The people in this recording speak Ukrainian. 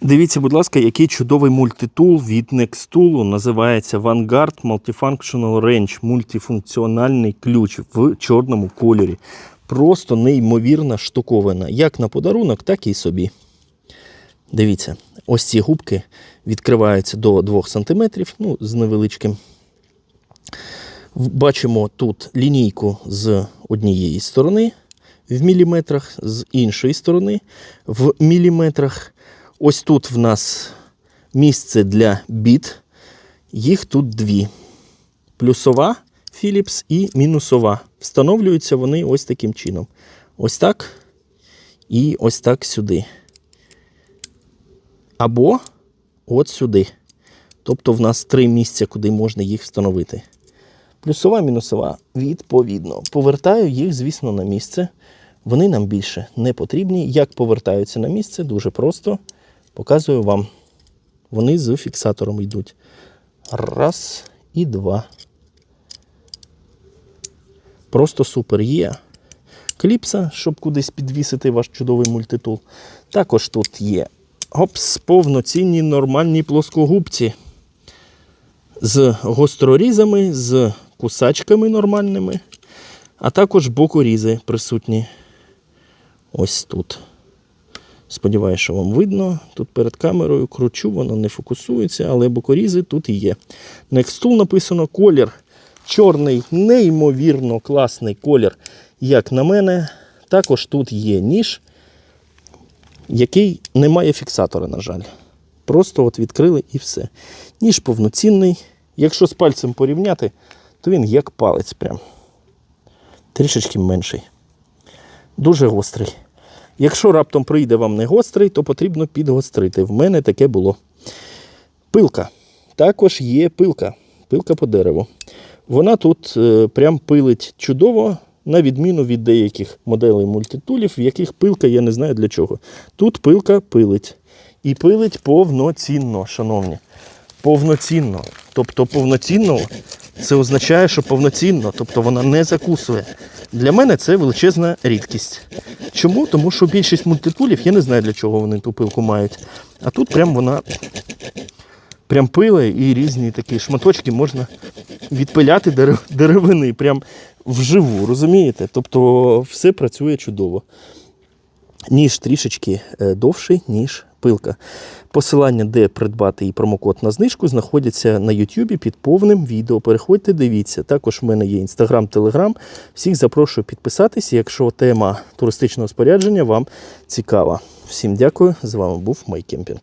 Дивіться, будь ласка, який чудовий мультитул від Nextool. Називається Vanguard Multifunctional Range. Мультифункціональний ключ в чорному кольорі. Просто неймовірна штуковина. Як на подарунок, так і собі. Дивіться, ось ці губки відкриваються до 2 см, ну, з невеличким. Бачимо тут лінійку з однієї сторони в міліметрах, з іншої сторони в міліметрах. Ось тут в нас місце для біт. Їх тут дві. Плюсова Philips і мінусова. Встановлюються вони ось таким чином. Ось так і ось так сюди. Або от сюди. Тобто в нас три місця, куди можна їх встановити. Плюсова, мінусова, відповідно. Повертаю їх, звісно, на місце. Вони нам більше не потрібні. Як повертаються на місце, дуже просто. Показую вам. Вони з фіксатором йдуть. Раз і два. Просто супер є. Кліпса, щоб кудись підвісити ваш чудовий мультитул. Також тут є опс, повноцінні нормальні плоскогубці з гострорізами, з кусачками нормальними, а також бокорізи присутні ось тут. Сподіваюся, що вам видно. Тут перед камерою кручу, воно не фокусується, але бокорізи тут є. Nextool написано колір чорний, неймовірно класний колір, як на мене. Також тут є ніж, який не має фіксатора, на жаль. Просто от відкрили і все. Ніж повноцінний. Якщо з пальцем порівняти, то він як палець прям. Трішечки менший. Дуже гострий. Якщо раптом прийде вам не гострий, то потрібно підгострити. В мене таке було. Пилка. Також є пилка. Пилка по дереву. Вона тут е, прям пилить чудово, на відміну від деяких моделей мультитулів, в яких пилка я не знаю для чого. Тут пилка пилить. І пилить повноцінно, шановні. Повноцінно. Тобто повноцінно це означає, що повноцінно, тобто вона не закусує. Для мене це величезна рідкість. Чому? Тому що більшість мультитулів, я не знаю для чого вони ту пилку мають. А тут прям вона прям пила і різні такі шматочки можна відпиляти дерев- деревини прям вживу, розумієте? Тобто все працює чудово. Ніж трішечки е, довший, ніж пилка. Посилання, де придбати і промокод на знижку, знаходяться на YouTube під повним відео. Переходьте, дивіться. Також в мене є Instagram, Telegram. Всіх запрошую підписатись, якщо тема туристичного спорядження вам цікава. Всім дякую. З вами був Майкемпінг.